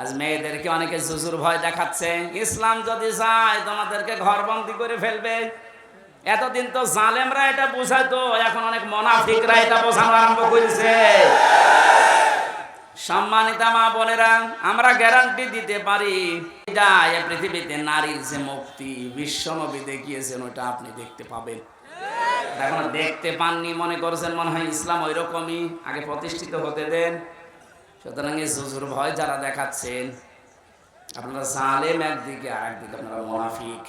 আজ মেয়েদেরকে অনেকে জুজুর ভয় দেখাচ্ছে। ইসলাম যদি চায়, তোমাদেরকে ঘরবন্দি করে ফেলবে। এতদিন তো জালেমরা এটা বোঝাইতো এখন অনেক মোনাফিকরা এটা বোঝানো আরম্ভ করেছে। সম্মানিতা মা বোনেরা, আমরা গ্যারান্টি দিতে পারি। এটা এ পৃথিবীতে নারীর যে মুক্তি বিশ্বনবী দেখিয়েছেন, ওটা আপনি দেখতে পাবেন। এখন দেখতে পাননি, মনে করছেন মনে হয় ইসলাম ওই রকমই আগে প্রতিষ্ঠিত হতে দেন। সুতরাং এই জুজুর ভয় যারা দেখাচ্ছেন, আপনারা জালেম একদিকে আর একদিকে আপনারা মোনাফিক।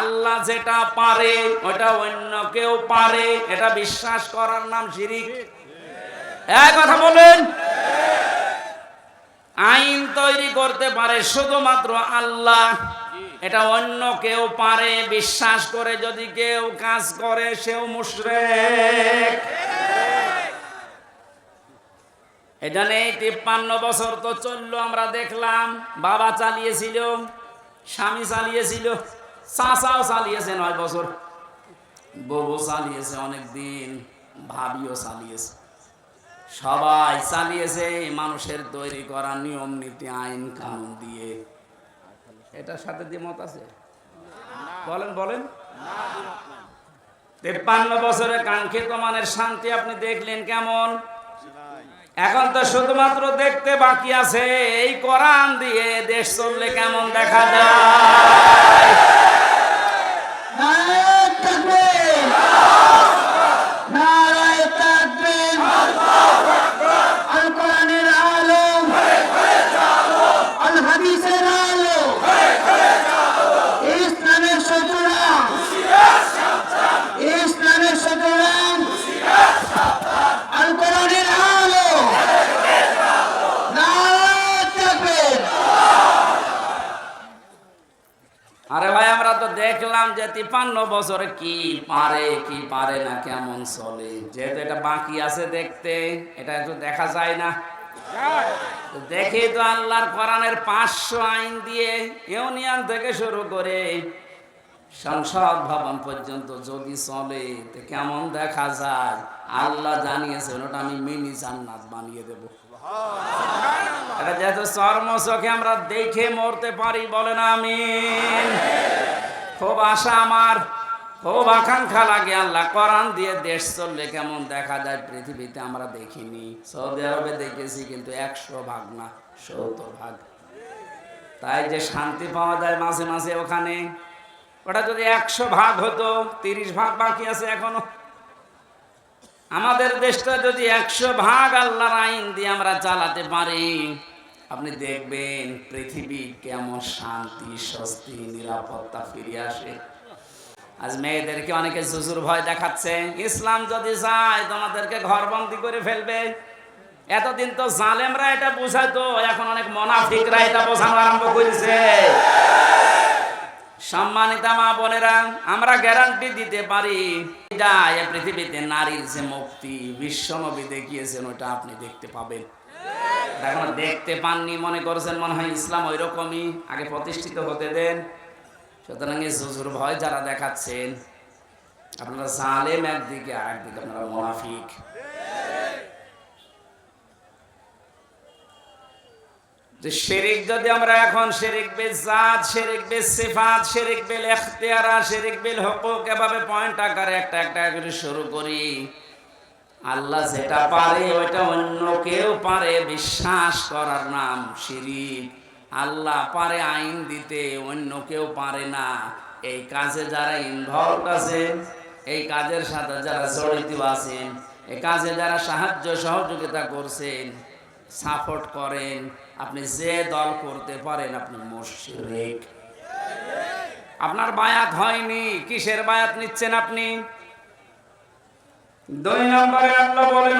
আল্লাহ যেটা পারে, ওটা অন্য কেউ পারে, এটা বিশ্বাস করার নাম শিরিক। এক কথা বলেন। আইন তৈরি করতে পারে শুধুমাত্র আল্লাহ, এটা অন্য কেউ পারে, বিশ্বাস করে যদি কেউ কাজ করে, সেও মুশরেক। এটা নেই তিপ্পান্ন বছর তো চলল, আমরা দেখলাম। বাবা চালিয়েছিল, স্বামী চালিয়েছিল, চাচাও চালিয়েছে নয় বছর। বউ চালিয়েছে অনেক দিন ভাবিও চালিয়েছে। সবাই চালিয়েছে, মানুষের তৈরি করা নিয়ম, নীতি, আইন, কানুন দিয়ে। এটার সাথে দ্বিমত আছে? বলেন বলেন। তেপ্পান্ন বছরের কাঙ্ক্ষিত মানের শান্তি আপনি দেখলেন কেমন? এখন তো শুধুমাত্র দেখতে বাকি আছে এই কোরআন দিয়ে দেশ চললে কেমন দেখা যায়? বছরে কি পারে কি পারে না, কেমন চলে? যেহেতু এটা বাকি আছে দেখতে, এটা একটু দেখা যায় না। দেখি তো আল্লাহর কোরআনের পাঁচশো আইন দিয়ে ইউনিয়ন থেকে শুরু করে সংসদ ভবন পর্যন্ত যদি চলে, তো কেমন দেখা যায়? আল্লাহ জানিয়েছেন, ওটা আমি মিনি জান্নাত বানিয়ে দেবো। এটা যেহেতু চর্ম চোখে আমরা দেখে মরতে পারি, বলেন আমি খুব আশা আমার। খুব আকাঙ্ক্ষা লাগে আল্লাহ, কোরআন দিয়ে দেশ চললে কেমন দেখা যায়? পৃথিবীতে আমরা দেখিনি। সৌদি আরবে দেখেছি কিন্তু একশো ভাগ না, সত্তর ভাগ। তাই যে শান্তি পাওয়া যায় মাঝে মাঝে ওখানে, ওটা যদি একশো ভাগ হতো, তিরিশ ভাগ বাকি আছে এখনও। আমাদের দেশটা যদি একশো ভাগ আল্লাহর আইন দিয়ে আমরা চালাতে পারি, আপনি দেখবেন পৃথিবী কেমন শান্তি, স্বস্তি, নিরাপত্তা ফিরে আসে। আজ মেয়েদেরকে অনেকে জুজুর ভয় দেখাচ্ছে। ইসলাম যদি চায়, তোমাদেরকে ঘরবন্দি করে ফেলবে। এতদিন তো জালেমরা এটা বুঝাইতো, এখন অনেক মোনাফিকরা এটা বোঝানো আরম্ভ করেছে। সম্মানিতা মা বোনেরা, আমরা গ্যারান্টি দিতে পারি এটা এ পৃথিবীতে নারীর যে মুক্তি, বিশ্বনবী দেখিয়েছেন, ওটা আপনি দেখতে পাবেন। এখন দেখতে পাননি, মনে করছেন মনে হয় ইসলাম ওই রকমই আগে প্রতিষ্ঠিত হতে দেন। সুতরাং এই জুজুর ভয় যারা দেখাচ্ছেন, আপনারা জালেম একদিকে আর একদিকে আপনারা মোনাফিক। যে শেরিক যদি আমরা এখন শেরিক শেরিক বেল সিফাত, শেরিক শেরিক এভাবে পয়েন্ট আকারে একটা একটা করে শুরু করি। আল্লাহ যেটা পারে, ওইটা অন্য কেউ পারে, বিশ্বাস করার নাম শিরিক। আল্লাহ পারে আইন দিতে, অন্য কেউ পারে না। এই কাজে যারা ইনভলভ আছেন, এই কাজের সাথে যারা জড়িত আছেন, এই কাজে যারা সাহায্য সহযোগিতা করছেন সাপোর্ট করেন, আপনি যে দল করতে পারেন আপনি মুশরিক। আপনার বায়াত হয়নি, কিসের বায়াত নিচ্ছেন আপনি? দুই নম্বরে আল্লাহ বলেন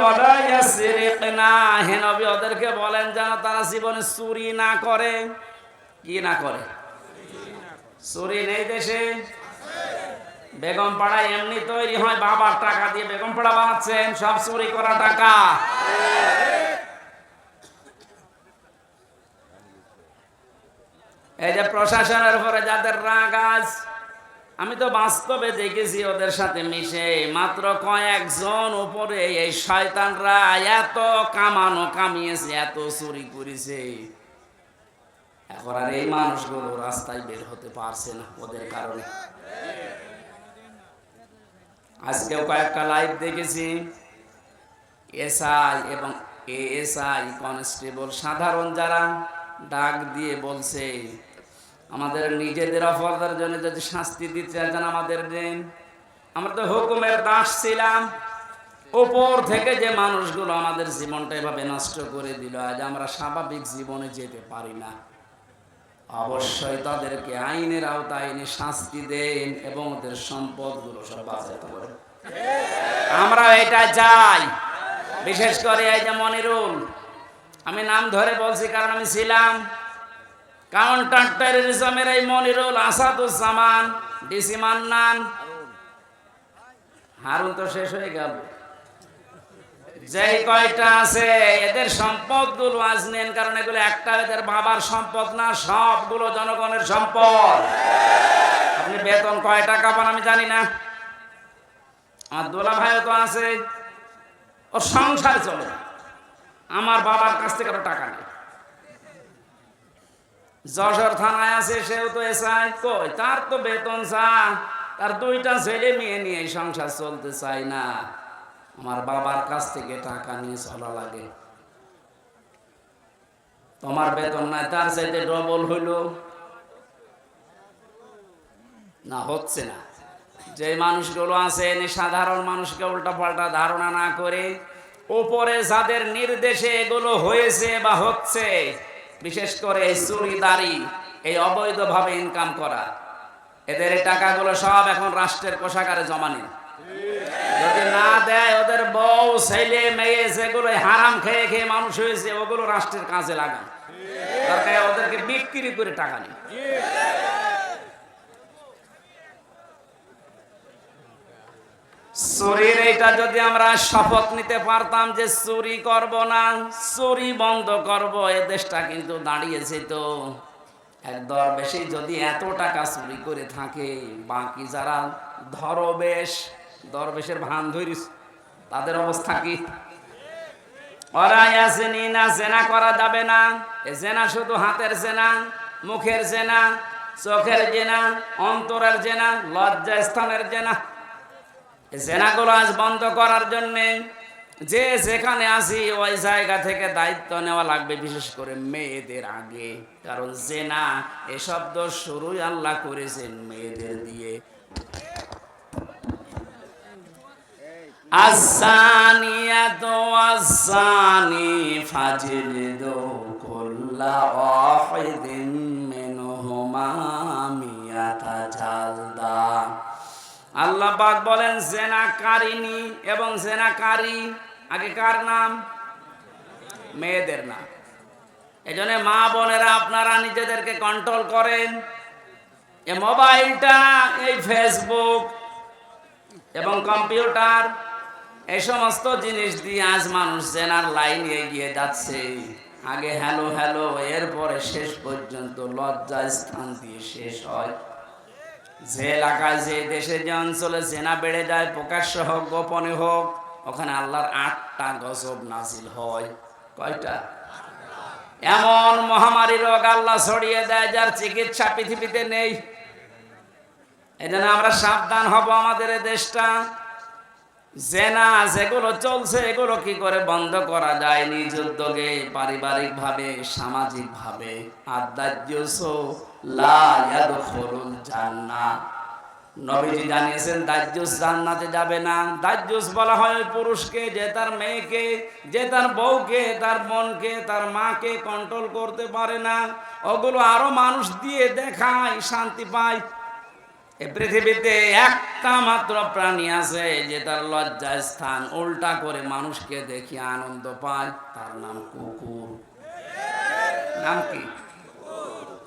ওদেরকে বলেন যেন তারা জীবনে চুরি না করে। কি না করে? চুরি নেই দেশে। বেগম পাড়া এমনি তৈরি হয়, বাবার টাকা দিয়ে বেগম পাড়া বানাচ্ছেন, সব চুরি করা টাকা। এই যে প্রশাসনের উপরে যাদের রাগ আজ আমি তো বাস্তবে দেখেছি ওদের সাথে মিশে, মাত্র কয়েকজন উপরে এই শয়তানরা এত কামানো কামিয়েছে, এত চুরি করেছে। এখন আর এই মানুষগুলো রাস্তায় বের হতে পারছে না ওদের কারণে। আজকেও কয়েকটা লাইভ দেখেছি। এসআই এবং এএসআই কনস্টেবল সাধারণ যারা ডাক দিয়ে বলছে আমাদের নিজেদের অপরাধের জন্য যদি শাস্তি দিতে চান আমাদের দেন। আমরা তো হুকুমের দাস ছিলাম। ওপর থেকে যে মানুষগুলো আমাদের জীবনটা এভাবে নষ্ট করে দিল, আজ আমরা স্বাভাবিক জীবনে যেতে পারি না। অবশ্যই তাদেরকে আইনের আওতায় এনে শাস্তি দেন এবং ওদের সম্পদগুলো সব বাঁচাতে হবে আমরা এটা চাই। বিশেষ করে এই যে মনিরুল, আমি নাম ধরে বলছি কারণ আমি ছিলাম। কাউন্টার টেরোরিজমের এই মনিরুল আসাদুজ্জামান ডিসি মান্নান। হারুন তো শেষ হয়ে গেল। যেই কয়টা আছে, এদের সম্পদগুলো আজ নেন, কারণ এগুলো একটা এদের বাবার সম্পদ না, সবগুলো জনগণের সম্পদ। আপনি বেতন কয় টাকা পান আমি জানি না। আমার দোলা ভাইও তো আছে। ওর সংসার চলে। আমার বাবার কাছ থেকে টাকা নেই। যশোর থানায় আছে, সেও তো এসআই। কই? তার তো বেতন চা। তার দুইটা ছেলে মেয়ে নিয়ে সংসার চলতে চায় না। আমার বাবার কাছ থেকে টাকা নিয়ে চলা লাগে। তোমার বেতন নাই, তার চাইতে ডবল হইল। না, হচ্ছে না। যে মানুষগুলো আছে, এনে সাধারণ মানুষকে উল্টা পাল্টা ধারণা না করে উপরে যাদের নির্দেশে এগুলো হয়েছে বা হচ্ছে বিশেষ করে এই চুরি দাড়ি এই অবৈধভাবে ইনকাম করা। এদের এই টাকাগুলো সব এখন রাষ্ট্রের কোষাগারে জমা নিন। যদি না দেয়, ওদের বউ, ছেলে, মেয়ে যেগুলো হারাম খেয়ে খেয়ে মানুষ হয়েছে, ওগুলো রাষ্ট্রের কাজে লাগান। দরকার ওদেরকে বিক্রি করে টাকা নিন। চুরির এইটা যদি আমরা শপথ নিতে পারতাম যে চুরি করব না, চুরি বন্ধ করব, এ দেশটা কিন্তু দাঁড়িয়েছে তো। এক দরবেশে যদি এত টাকা চুরি করে থাকে, বাকি যারা ধরবেশ, দরবেশের ভান ধরিস তাদের অবস্থা কি? ওরা আসেনি না, জেনা করা যাবে না। এ জেনা শুধু হাতের জেনা, মুখের জেনা, চোখের জেনা, অন্তরের জেনা লজ্জা স্থানের জেনা। জেনাগুলো আজ বন্ধ করার জন্যে যে যেখানে আসি ওই জায়গা থেকে দায়িত্ব নেওয়া লাগবে বিশেষ করে মেয়েদের আগে কারণ জেনা এ শব্দ শুরুই আল্লাহ করেছেন মেয়েদের দিয়ে الزانية والزاني فاجلدوا كل واحد আল্লাহ পাক বলেন জেনাকারিনী এবং জেনাকারী, আগে কার নাম? মেয়েদের নাম। এই জন্য মা বোনেরা আপনারা নিজেদেরকে কন্ট্রোল করেন। এ মোবাইলটা, এই ফেসবুক এবং কম্পিউটার, এই সমস্ত জিনিস দিয়ে আজ মানুষ জেনার লাইনে এগিয়ে যাচ্ছে। আগে হ্যালো হ্যালো এরপরে শেষ পর্যন্ত লজ্জা স্থান দিয়ে শেষ হয়। যে এলাকায় যে দেশে যে অঞ্চলে জেনা বেড়ে যায়, প্রকাশ্য হোক, গোপনে হোক, ওখানে আল্লাহর আটটা গজব নাজিল হয়। কয়টা? এমন মহামারী রোগ আল্লাহ ছড়িয়ে দেয় যার চিকিৎসা পৃথিবীতে নেই। এই আমরা সাবধান হব আমাদের দেশটা। জেনা যেগুলো চলছে, এগুলো কি করে বন্ধ করা যায় নিজ উদ্যোগে? পারিবারিক ভাবে সামাজিক ভাবে জানিয়েছেন জান্নাতে যাবে না। বলা হয় পুরুষকে যে তার মেয়েকে, যে তার বউকে, তার বোনকে, তার মাকে কন্ট্রোল করতে পারে না। ওগুলো আরও মানুষ দিয়ে দেখায়, শান্তি পায়। পৃথিবীতে একটা মাত্র প্রাণী আছে যে তার লজ্জা স্থান। উল্টা করে মানুষকে দেখি আনন্দ পায়, তার নাম কুকুর। নাম কি?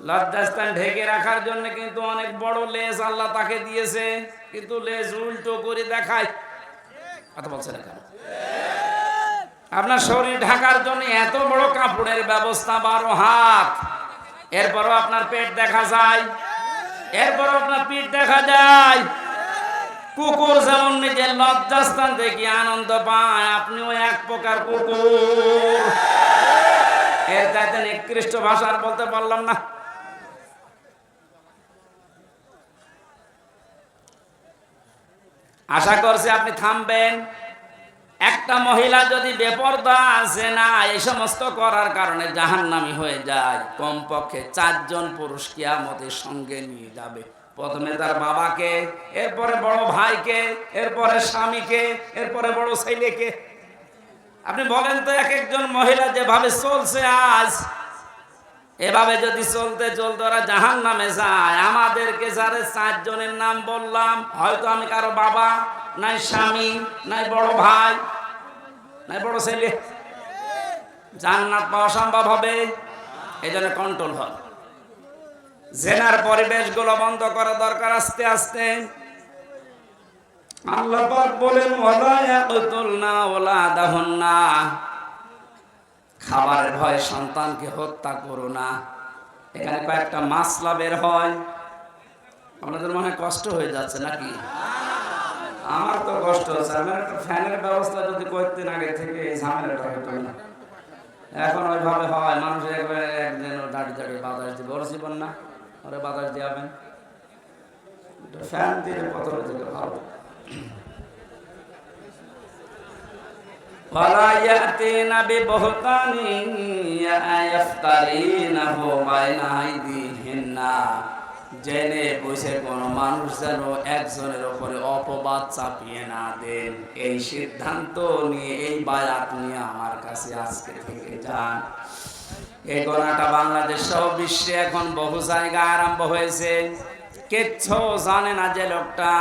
লজ্জাস্থান ঢেকে রাখার জন্য কিন্তু অনেক বড় লেজ আল্লাহ তাকে দিয়েছে, কিন্তু লেজ উল্টো করে দেখায়। আপনার শরীর ঢাকার জন্য এত বড় কাপড়ের ব্যবস্থা, বারো হাত। এরপরও আপনার পেট দেখা যায়। এরপর আপনার পিঠ দেখা যায়। কুকুর যেমন নিজের লজ্জাস্থান থেকে আনন্দ পায়, আপনিও এক প্রকার কুকুর। এর চাইতে নিকৃষ্ট ভাষা আর বলতে পারলাম না। আশা করছি আপনি থামবেন। একটা মহিলা যদি বেপরদা আছে না, এই সমস্ত করার কারণে জাহান্নামি হয়ে যায়। কমপক্ষে চারজন পুরুষ কিয়ামতের সঙ্গে নিয়ে যাবে। প্রথমে তার বাবাকে, এরপরে বড় ভাইকে, এরপরে স্বামীকে, এরপরে বড় ছেলেকে। আপনি বলেন তো এক একজন মহিলা যেভাবে চলছে আজ এভাবে যদি চলতে চলতে ওরা জাহান নামে যায়, আমাদেরকে যারা চারজনের নাম বললাম, হয়তো আমি কারও বাবা, নাই স্বামী, নাই বড় ভাই, নাই বড় ছেলে। জান্নাত পাওয়া সম্ভব হবে? এই জন্য কন্ট্রোল হবে জেনার পরিবেশগুলো বন্ধ করা দরকার আস্তে আস্তে। আল্লাহ বলেন ওয়ালা দাহুন্না। খাবারের ভয়ে সন্তানকে হত্যা করো না। এখানে কয়েকটা মাসলা বের হয়। আপনাদের মনে কষ্ট হয়ে যাচ্ছে নাকি? আমার তো কষ্ট হচ্ছে। আমার একটা ফ্যানের ব্যবস্থা যদি করতেন আগে থেকে এই ঝামেলাটা হতো না এখন ওইভাবে হয়, মানুষ একবারে একদিন দাঁড়িয়ে দাঁড়িয়ে বাতাস দিবে। ওর জীবন না, ওরা বাতাস দিয়াবেন। ফ্যান দিয়ে কত ভালো ولا يأتين ببهتان يفترينه بين أيديهن জেনে বসে কোন মানুষ যেন একজনের উপরে অপবাদ চাপিয়ে না দেন এই সিদ্ধান্ত নিয়ে এই বায়াত নিয়ে আমার কাছে আজকে থেকে যান এই গণাটা বাংলাদেশ সহ বিশ্বে এখন বহু জায়গায় আরম্ভ হয়েছে কিচ্ছু জানে না যে লোকটা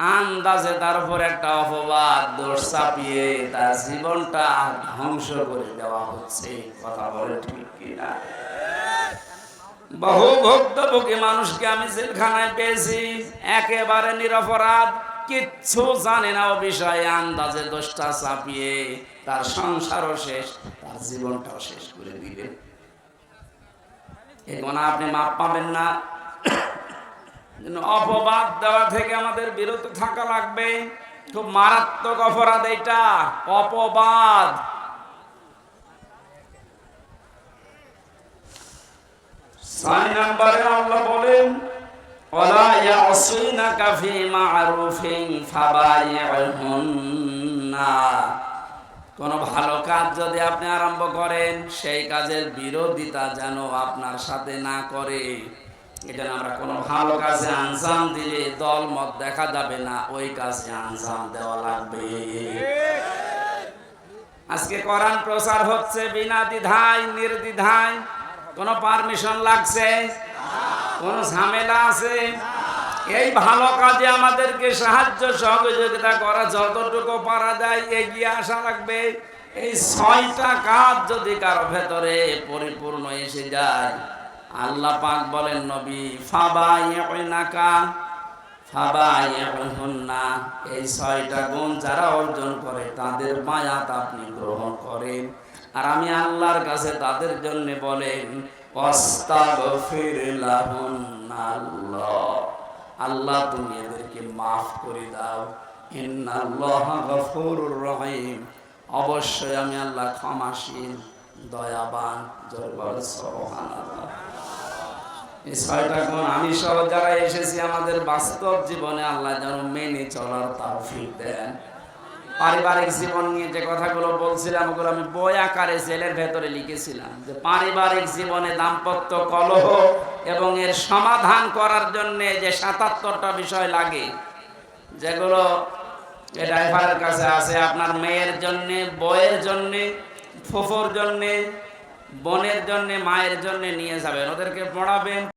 আন্দাজে তার উপর একটা অপবাদ, দোষ চাপিয়ে তার জীবনটা ধ্বংস করে দেওয়া হচ্ছে। কথা বলে ঠিক কিনা? বহু ভুক্তভোগী মানুষকে আমি জেলখানায় পেয়েছি। একেবারে নিরপরাধ, কিচ্ছু জানে না ও বিষয়ে আন্দাজে দোষটা চাপিয়ে তার সংসারও শেষ, তার জীবনটাও শেষ করে এই গোনা আপনি মাপ পাবেন না। অপবাদ দেওয়া থেকে আমাদের বিরত থাকা লাগবে। খুব মারাত্মক অপরাধ এটা অপবাদ। কোন ভালো কাজ যদি আপনি আরম্ভ করেন, সেই কাজের বিরোধিতা যেন আপনার সাথে না করে। এটা আমরা কোনো ভালো কাজে আঞ্জাম দিলে দল মত দেখা যাবে না, ওই কাজে আঞ্জাম দেওয়া লাগবে। আজকে কোরআন প্রচার হচ্ছে বিনা দ্বিধায়, নির্দ্বিধায়। কোনো পারমিশন লাগছে? কোনো ঝামেলা আছে? এই ভালো কাজে আমাদেরকে সাহায্য সহযোগিতা করা যতটুকু পারা যায় এগিয়ে আসা লাগবে। এই ছয়টা কাজ যদি কারও ভেতরে পরিপূর্ণ এসে যায় আল্লাহ পাক বলেন, নবী ফাবা নাকা ফাবা না এই ছয়টা গুণ যারা অর্জন করে, তাদের মায়াত আপনি গ্রহণ করেন। আর আমি আল্লাহর কাছে তাদের জন্য বলেন আল্লাহ, তুমি এদেরকে মাফ করে দাও। রহিম। অবশ্যই আমি আল্লাহ ক্ষমাশীল, দয়াবান জোর বলে এই ছয়টা গুণ আমি সহ যারা এসেছি আমাদের বাস্তব জীবনে আল্লাহ যেন মেনে চলার তৌফিক দেন। পারিবারিক জীবন নিয়ে যে কথাগুলো বলছিলাম, ওগুলো আমি বই আকারে জেলের ভেতরে লিখেছিলাম যে পারিবারিক জীবনে দাম্পত্য কলহ এবং এর সমাধান করার জন্য যে সাতাত্তরটা বিষয় লাগে, যেগুলো ড্রাইভারের কাছে আছে, আপনার মেয়ের জন্য বইয়ের জন্য, ফুফোর জন্য, বোনের জন্য, মায়ের জন্য নিয়ে যাবেন, ওদেরকে পড়াবেন।